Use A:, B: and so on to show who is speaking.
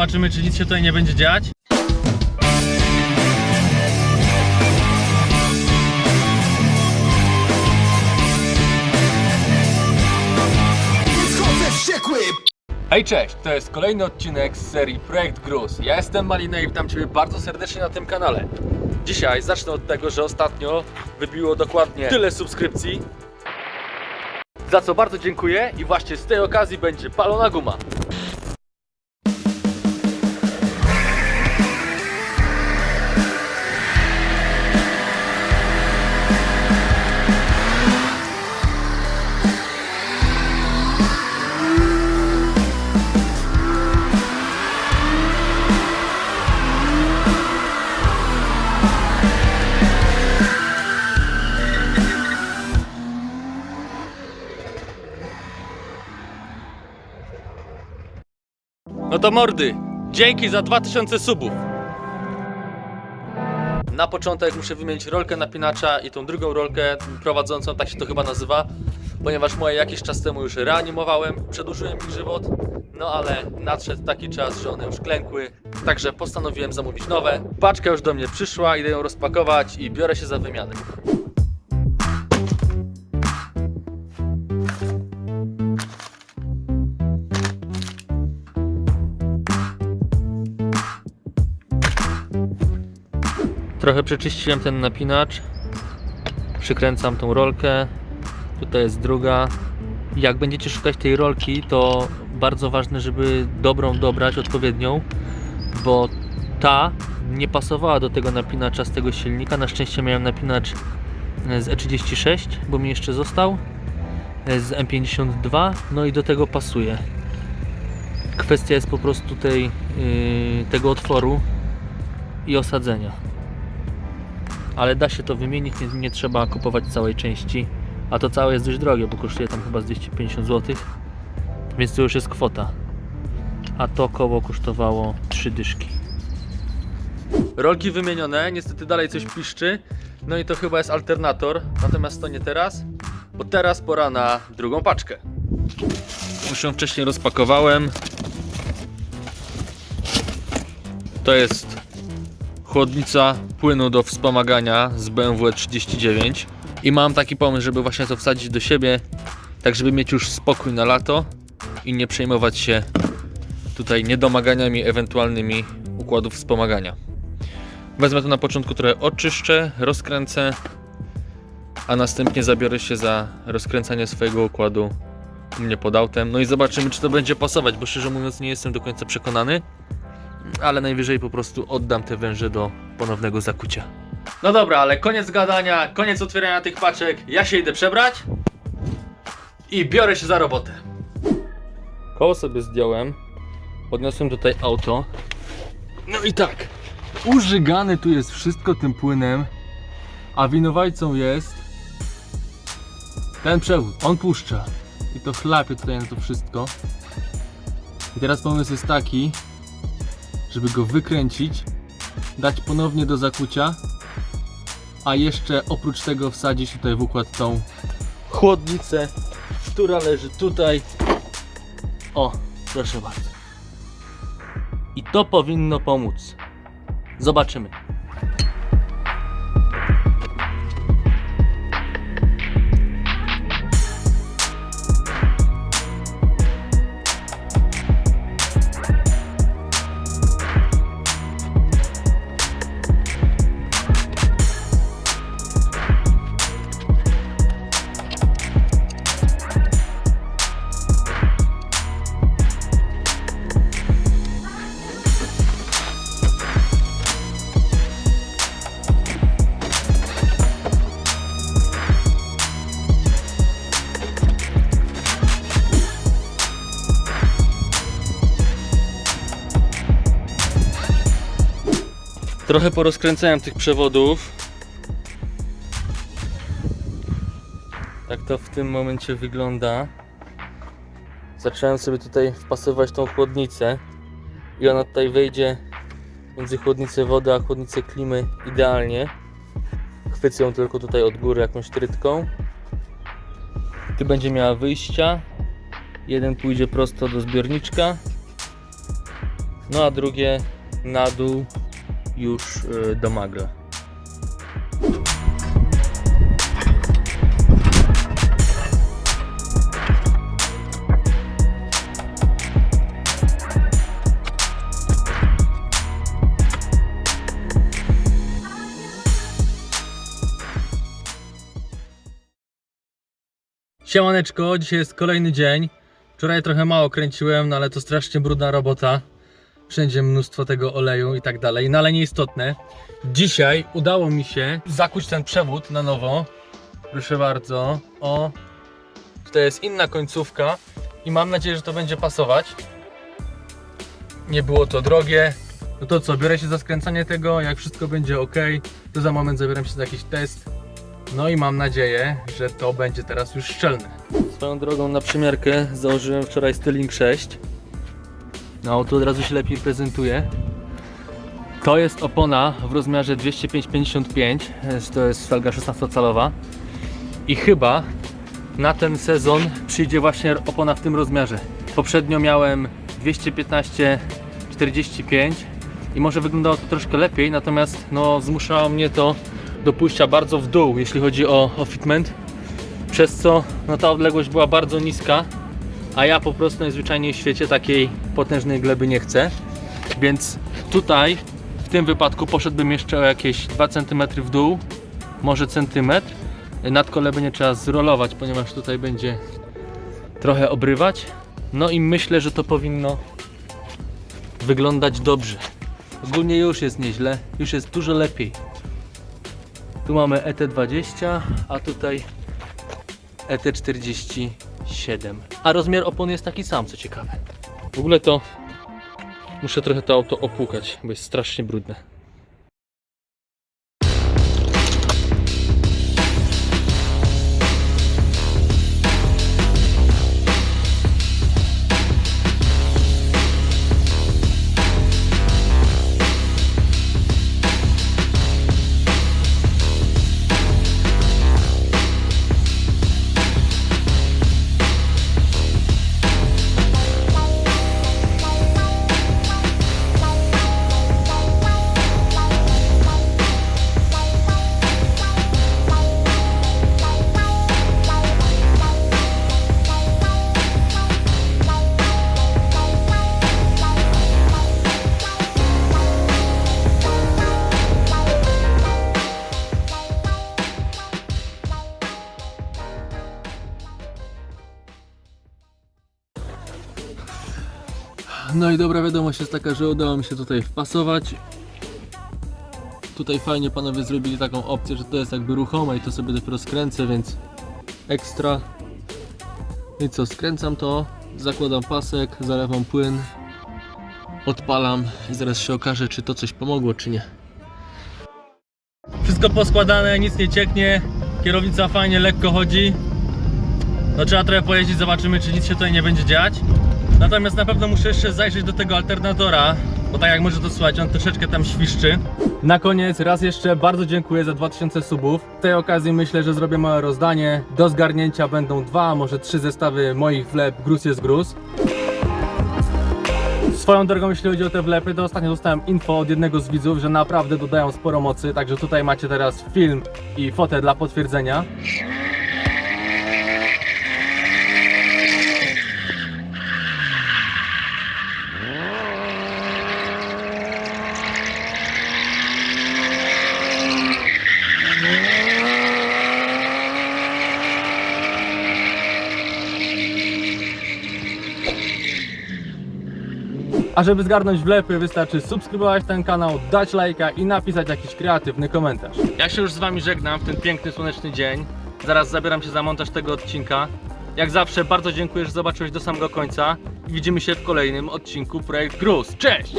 A: zobaczymy czy nic się tutaj nie będzie dziać. Hej, cześć! To jest kolejny odcinek z serii Projekt Gruz. Ja jestem Malina i witam Ciebie bardzo serdecznie na tym kanale. Dzisiaj zacznę od tego, że ostatnio wybiło dokładnie tyle subskrypcji, za co bardzo dziękuję i właśnie z tej okazji będzie palona guma. To mordy, dzięki za 2000 subów. Na początek muszę wymienić rolkę napinacza i tą drugą rolkę prowadzącą, tak się to chyba nazywa, ponieważ moje jakiś czas temu już reanimowałem, przedłużyłem ich żywot, no ale nadszedł taki czas, że one już klękły, także postanowiłem zamówić nowe. Paczka już do mnie przyszła, idę ją rozpakować i biorę się za wymianę. Trochę przeczyściłem ten napinacz. Przykręcam tą rolkę. Tutaj jest druga. Jak będziecie szukać tej rolki, to bardzo ważne, żeby dobrą dobrać, odpowiednią, bo ta nie pasowała do tego napinacza z tego silnika. Na szczęście miałem napinacz z E36, bo mi jeszcze został z M52, no i do tego pasuje. Kwestia jest po prostu tej, yy, tego otworu i osadzenia ale da się to wymienić, nie, nie trzeba kupować całej części. A to całe jest dość drogie, bo kosztuje tam chyba z 250 zł, więc to już jest kwota. A to koło kosztowało 3 dyszki. Rolki wymienione, niestety dalej coś piszczy. No i to chyba jest alternator, natomiast to nie teraz, bo teraz pora na drugą paczkę. Już ją wcześniej rozpakowałem. To jest chłodnica płynu do wspomagania z BMW 39 i mam taki pomysł, żeby właśnie to wsadzić do siebie, tak żeby mieć już spokój na lato i nie przejmować się tutaj niedomaganiami ewentualnymi układów wspomagania. Wezmę to na początku trochę oczyszczę, rozkręcę, a następnie zabiorę się za rozkręcanie swojego układu u mnie pod autem. No i zobaczymy, czy to będzie pasować, bo szczerze mówiąc nie jestem do końca przekonany ale najwyżej po prostu oddam te węże do ponownego zakucia. No dobra, ale koniec gadania, koniec otwierania tych paczek. Ja się idę przebrać i biorę się za robotę. Koło sobie zdjąłem, podniosłem tutaj auto. No i tak, użygane tu jest wszystko tym płynem, a winowajcą jest ten przewód. On puszcza i to chlapie tutaj na to wszystko. I teraz pomysł jest taki, żeby go wykręcić, dać ponownie do zakucia, a jeszcze oprócz tego wsadzić tutaj w układ tą chłodnicę, która leży tutaj. O, proszę bardzo. I to powinno pomóc. Zobaczymy. Trochę porozkręcałem tych przewodów. Tak to w tym momencie wygląda. Zacząłem sobie tutaj wpasować tą chłodnicę i ona tutaj wejdzie między chłodnicę wody a chłodnicę klimy idealnie. Chwycę ją tylko tutaj od góry jakąś trytką. Tu będzie miała wyjścia. Jeden pójdzie prosto do zbiorniczka, No a drugie na dół już y, do magla. Siemaneczko, dzisiaj jest kolejny dzień. Wczoraj trochę mało kręciłem, no ale to strasznie brudna robota. Wszędzie mnóstwo tego oleju i tak dalej, no ale nieistotne. Dzisiaj udało mi się zakuć ten przewód na nowo. Proszę bardzo. O, to jest inna końcówka i mam nadzieję, że to będzie pasować. Nie było to drogie. No to co, biorę się za skręcanie tego, jak wszystko będzie ok, to za moment zabieram się za jakiś test. No i mam nadzieję, że to będzie teraz już szczelne. Swoją drogą na przymiarkę założyłem wczoraj Styling 6. No auto od razu się lepiej prezentuje. To jest opona w rozmiarze 205-55, to jest felga 16-calowa. I chyba na ten sezon przyjdzie właśnie opona w tym rozmiarze. Poprzednio miałem 215-45 i może wyglądało to troszkę lepiej, natomiast no, zmuszało mnie to do pójścia bardzo w dół, jeśli chodzi o, o fitment, przez co no, ta odległość była bardzo niska, a ja po prostu najzwyczajniej w świecie takiej potężnej gleby nie chcę. Więc tutaj w tym wypadku poszedłbym jeszcze o jakieś 2 cm w dół, może centymetr. Nad kolebę nie trzeba zrolować, ponieważ tutaj będzie trochę obrywać. No i myślę, że to powinno wyglądać dobrze. Ogólnie już jest nieźle, już jest dużo lepiej. Tu mamy ET20, a tutaj ET40 7. A rozmiar opony jest taki sam, co ciekawe. W ogóle to muszę trochę to auto opłukać, bo jest strasznie brudne. No i dobra wiadomość jest taka, że udało mi się tutaj wpasować. Tutaj fajnie panowie zrobili taką opcję, że to jest jakby ruchome i to sobie dopiero skręcę, więc ekstra. I co, skręcam to, zakładam pasek, zalewam płyn, odpalam i zaraz się okaże, czy to coś pomogło, czy nie. Wszystko poskładane, nic nie cieknie, kierownica fajnie, lekko chodzi. No trzeba trochę pojeździć, zobaczymy, czy nic się tutaj nie będzie dziać. Natomiast na pewno muszę jeszcze zajrzeć do tego alternatora, bo tak jak może to słuchać, on troszeczkę tam świszczy. Na koniec raz jeszcze bardzo dziękuję za 2000 subów. W tej okazji myślę, że zrobię małe rozdanie. Do zgarnięcia będą dwa, może trzy zestawy moich wlep Gruz jest gruz. Swoją drogą, jeśli chodzi o te wlepy, to ostatnio dostałem info od jednego z widzów, że naprawdę dodają sporo mocy, także tutaj macie teraz film i fotę dla potwierdzenia. A żeby zgarnąć wlepy, wystarczy subskrybować ten kanał, dać lajka i napisać jakiś kreatywny komentarz. Ja się już z Wami żegnam w ten piękny, słoneczny dzień. Zaraz zabieram się za montaż tego odcinka. Jak zawsze bardzo dziękuję, że zobaczyłeś do samego końca i widzimy się w kolejnym odcinku Projekt Gruz. Cześć!